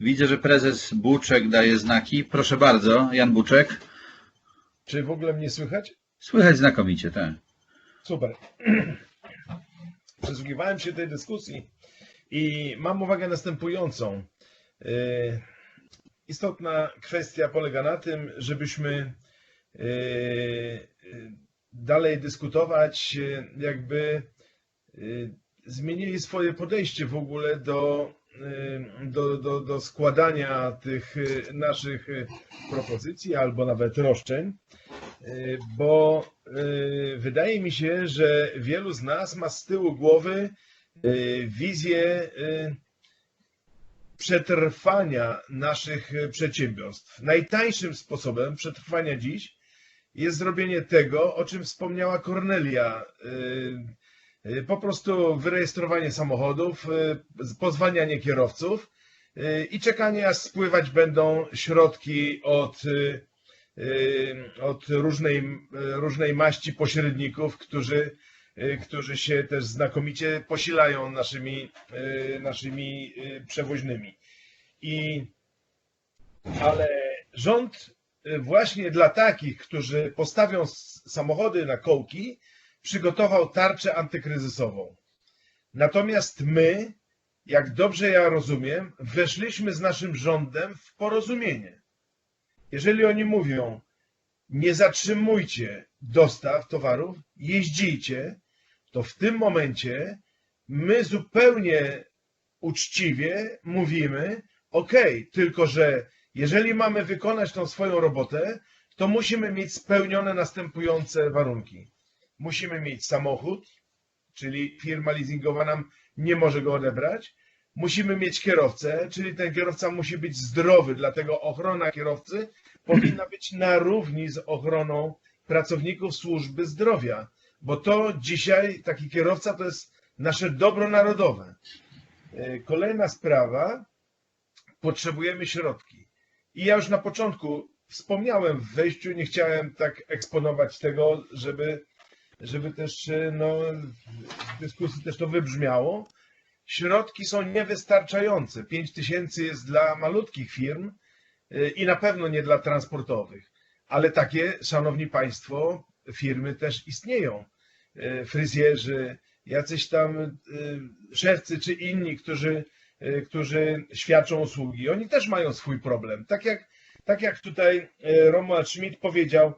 Widzę, że prezes Buczek daje znaki. Proszę bardzo, Jan Buczek. Czy w ogóle mnie słychać? Słychać znakomicie, tak. Super. Przysłuchiwałem się tej dyskusji i mam uwagę następującą. Yy, Istotna kwestia polega na tym, żebyśmy yy, yy, dalej dyskutować, jakby zmienili swoje podejście w ogóle do, do, do, do składania tych yy, naszych yy, propozycji albo nawet roszczeń. Y, bo y, wydaje mi się, że wielu z nas ma z tyłu głowy y, wizję y, przetrwania naszych y, przedsiębiorstw. Najtańszym sposobem przetrwania dziś jest zrobienie tego, o czym wspomniała Kornelia. Y, Po prostu wyrejestrowanie samochodów, y, pozwalnianie kierowców y, i czekanie, aż spływać będą środki od od różnej, różnej maści pośredników, którzy, którzy się też znakomicie posilają naszymi, naszymi przewoźnymi. I, ale rząd właśnie dla takich, którzy postawią samochody na kołki, przygotował tarczę antykryzysową. Natomiast my, jak dobrze ja rozumiem, weszliśmy z naszym rządem w porozumienie. Jeżeli oni mówią, nie zatrzymujcie dostaw towarów, jeździcie, to w tym momencie my zupełnie uczciwie mówimy, ok, tylko że jeżeli mamy wykonać tą swoją robotę, to musimy mieć spełnione następujące warunki. Musimy mieć samochód, czyli firma leasingowa nam nie może go odebrać. Musimy mieć kierowcę, czyli ten kierowca musi być zdrowy, dlatego ochrona kierowcy powinna być na równi z ochroną pracowników służby zdrowia, bo to dzisiaj taki kierowca to jest nasze dobro narodowe. E, Kolejna sprawa, potrzebujemy środki. I ja już na początku wspomniałem w wejściu, nie chciałem tak eksponować tego, żeby, żeby też e, no, w dyskusji też to wybrzmiało. Środki są niewystarczające. 5 tysięcy jest dla malutkich firm, y, i na pewno nie dla transportowych. Ale takie, szanowni państwo, firmy też istnieją. Y, Fryzjerzy, jacyś tam szewcy czy inni, którzy, którzy świadczą usługi. Oni też mają swój problem. Tak jak, tak jak tutaj Romuald Schmidt powiedział,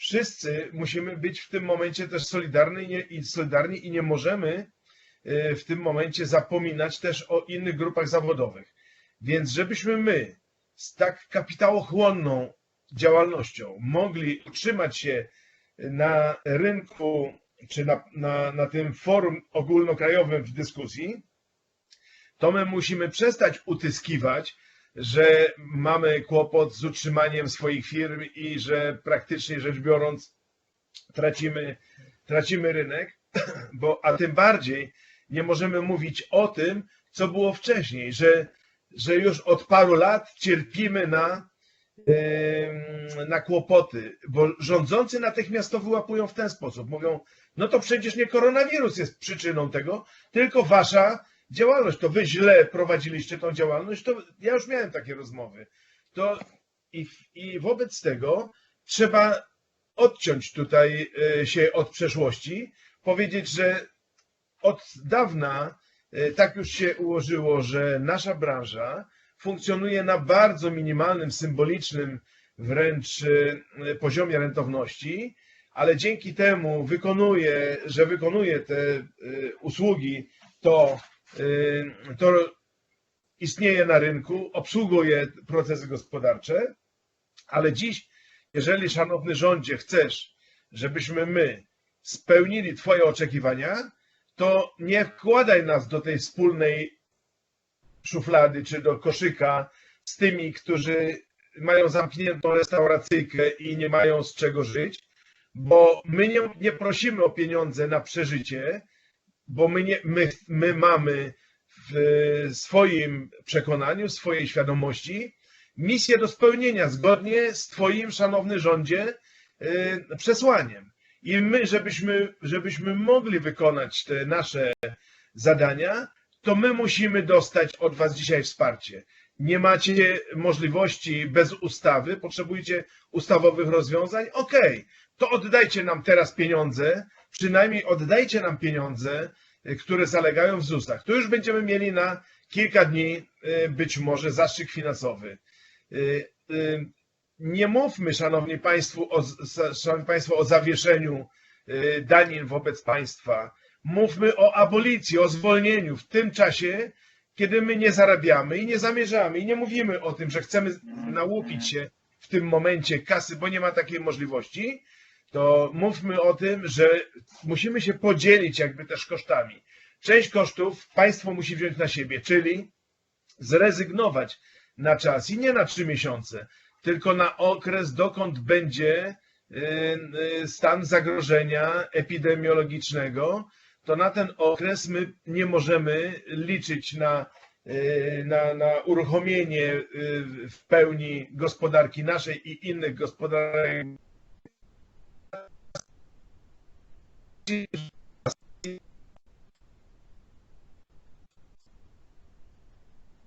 wszyscy musimy być w tym momencie też solidarni i, nie, i solidarni i nie możemy y, w tym momencie zapominać też o innych grupach zawodowych. Więc żebyśmy my z tak kapitałochłonną działalnością mogli utrzymać się na rynku czy na, na, na tym forum ogólnokrajowym w dyskusji, to my musimy przestać utyskiwać, że mamy kłopot z utrzymaniem swoich firm i że praktycznie rzecz biorąc tracimy, tracimy rynek, bo, a tym bardziej nie możemy mówić o tym, co było wcześniej, że że już od paru lat cierpimy na, na kłopoty, bo rządzący natychmiast to wyłapują w ten sposób. Mówią, no to przecież nie koronawirus jest przyczyną tego, tylko wasza działalność. To wy źle prowadziliście tą działalność, to ja już miałem takie rozmowy. To i, i wobec tego trzeba odciąć tutaj e, się od przeszłości, powiedzieć, że od dawna e, tak już się ułożyło, że nasza branża funkcjonuje na bardzo minimalnym, symbolicznym wręcz e, poziomie rentowności, ale dzięki temu wykonuje, że wykonuje te usługi, to, to istnieje na rynku, obsługuje procesy gospodarcze, ale dziś, jeżeli szanowny rządzie chcesz, żebyśmy my spełnili Twoje oczekiwania, to nie wkładaj nas do tej wspólnej szuflady czy do koszyka z tymi, którzy mają zamkniętą restauracyjkę i nie mają z czego żyć, bo my nie, nie prosimy o pieniądze na przeżycie, bo my, nie, my, my mamy w swoim przekonaniu, swojej świadomości misję do spełnienia zgodnie z Twoim, szanowny rządzie, yy, przesłaniem. I my, żebyśmy, żebyśmy mogli wykonać te nasze zadania, to my musimy dostać od Was dzisiaj wsparcie. Nie macie możliwości bez ustawy, potrzebujecie ustawowych rozwiązań, okej, to oddajcie nam teraz pieniądze, przynajmniej oddajcie nam pieniądze, y, które zalegają w ZUS-ach. To już będziemy mieli na kilka dni y, być może zastrzyk finansowy. Y, Nie mówmy, szanowni państwo, o, szanowni państwo, o zawieszeniu danin wobec państwa. Mówmy o abolicji, o zwolnieniu w tym czasie, kiedy my nie zarabiamy i nie zamierzamy i nie mówimy o tym, że chcemy nałupić się w tym momencie kasy, bo nie ma takiej możliwości, to mówmy o tym, że musimy się podzielić jakby też kosztami. Część kosztów państwo musi wziąć na siebie, czyli zrezygnować na czas i nie na trzy miesiące, tylko na okres, dokąd będzie y, y, stan zagrożenia epidemiologicznego, to na ten okres my nie możemy liczyć na, y, na, na uruchomienie y, w pełni gospodarki naszej i innych gospodarek.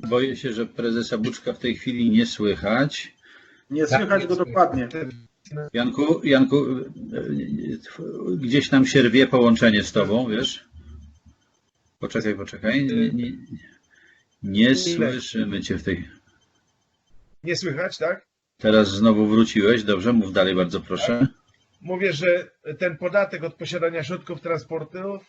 Boję się, że prezesa Buczka w tej chwili nie słychać. Nie słychać go dokładnie. Janku, Janku, gdzieś nam się rwie połączenie z tobą, wiesz? Poczekaj, poczekaj. Nie, nie, nie słyszymy cię w tej... Nie słychać, tak? Teraz znowu wróciłeś. Dobrze, mów dalej bardzo proszę. Mówię, że ten podatek od posiadania środków transportu y,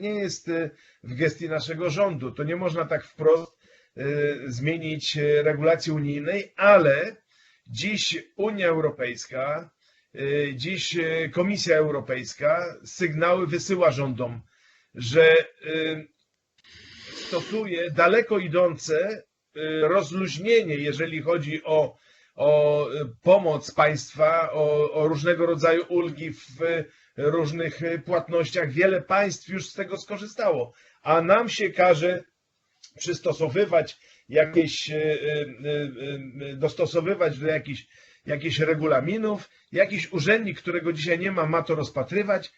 nie jest y, w gestii naszego rządu. To nie można tak wprost y, zmienić regulacji unijnej, ale dziś Unia Europejska, y, dziś y, Komisja Europejska sygnały wysyła rządom, że y, stosuje daleko idące rozluźnienie, jeżeli chodzi o, o pomoc państwa, o, o różnego rodzaju ulgi w różnych płatnościach. Wiele państw już z tego skorzystało, a nam się każe przystosowywać jakieś, y, y, y, dostosowywać do jakichś, jakichś regulaminów. Jakiś urzędnik, którego dzisiaj nie ma, ma to rozpatrywać.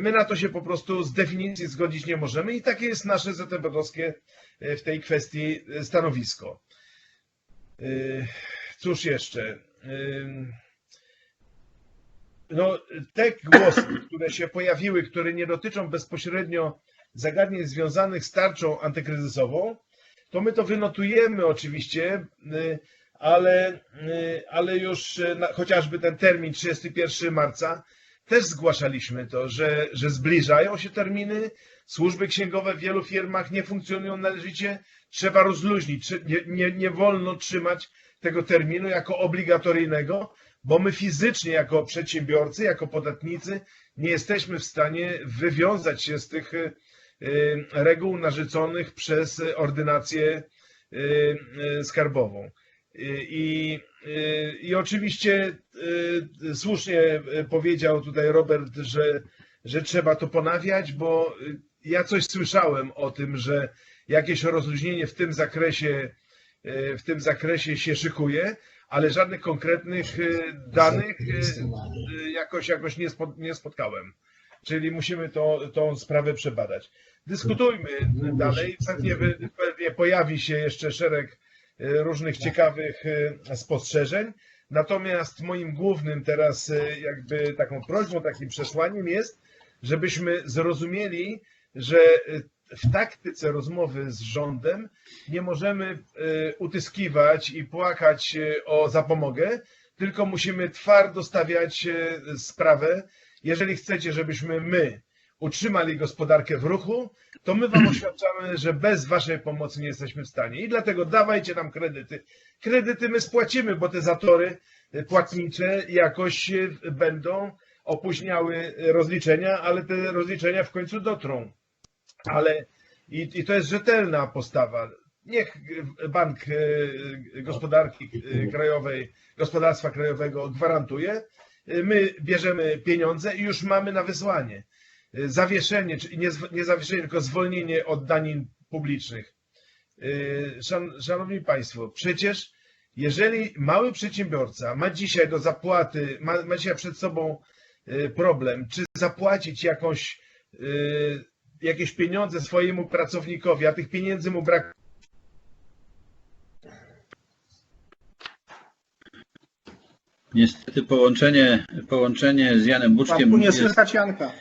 My na to się po prostu z definicji zgodzić nie możemy i takie jest nasze ZTB-owskie w tej kwestii stanowisko. Cóż jeszcze? No, te głosy, które się pojawiły, które nie dotyczą bezpośrednio zagadnień związanych z tarczą antykryzysową, to my to wynotujemy oczywiście, y, ale, y, ale już y, chociażby ten termin 31 marca też zgłaszaliśmy to, że, że zbliżają się terminy, służby księgowe w wielu firmach nie funkcjonują należycie, trzeba rozluźnić, nie, nie, nie wolno trzymać tego terminu jako obligatoryjnego, bo my fizycznie jako przedsiębiorcy, jako podatnicy nie jesteśmy w stanie wywiązać się z tych reguł narzuconych przez ordynację y, y, skarbową. Y, I, y, I oczywiście y, słusznie y, powiedział tutaj Robert, że, że trzeba to ponawiać, bo y, ja coś słyszałem o tym, że jakieś rozluźnienie w tym zakresie, y, w tym zakresie się szykuje, ale żadnych konkretnych y, danych y, y, jakoś, jakoś nie spotkałem. Czyli musimy to, tą sprawę przebadać. Dyskutujmy dalej. Pewnie, pewnie pojawi się jeszcze szereg y, różnych ciekawych y, spostrzeżeń. Natomiast moim głównym teraz y, jakby taką prośbą, takim przesłaniem jest, żebyśmy zrozumieli, że w taktyce rozmowy z rządem nie możemy utyskiwać i płakać o zapomogę, tylko musimy twardo stawiać sprawę. Jeżeli chcecie, żebyśmy my utrzymali gospodarkę w ruchu, to my wam oświadczamy, że bez waszej pomocy nie jesteśmy w stanie. I dlatego dawajcie nam kredyty. Kredyty my spłacimy, bo te zatory y, płatnicze jakoś y, będą opóźniały rozliczenia, ale te rozliczenia w końcu dotrą. Ale i, i to jest rzetelna postawa. Niech Bank y, Gospodarki Krajowej, Gospodarstwa Krajowego gwarantuje. Y, My bierzemy pieniądze i już mamy na wysłanie. Y, Zawieszenie, czyli nie, nie zawieszenie, tylko zwolnienie od danin publicznych. Y, Szan, szanowni Państwo, przecież jeżeli mały przedsiębiorca ma dzisiaj do zapłaty, ma, ma dzisiaj przed sobą problem, czy zapłacić jakąś, jakieś pieniądze swojemu pracownikowi, a tych pieniędzy mu brak, Niestety połączenie, połączenie z Janem Buczkiem Janku, nie jest, słychać Janka.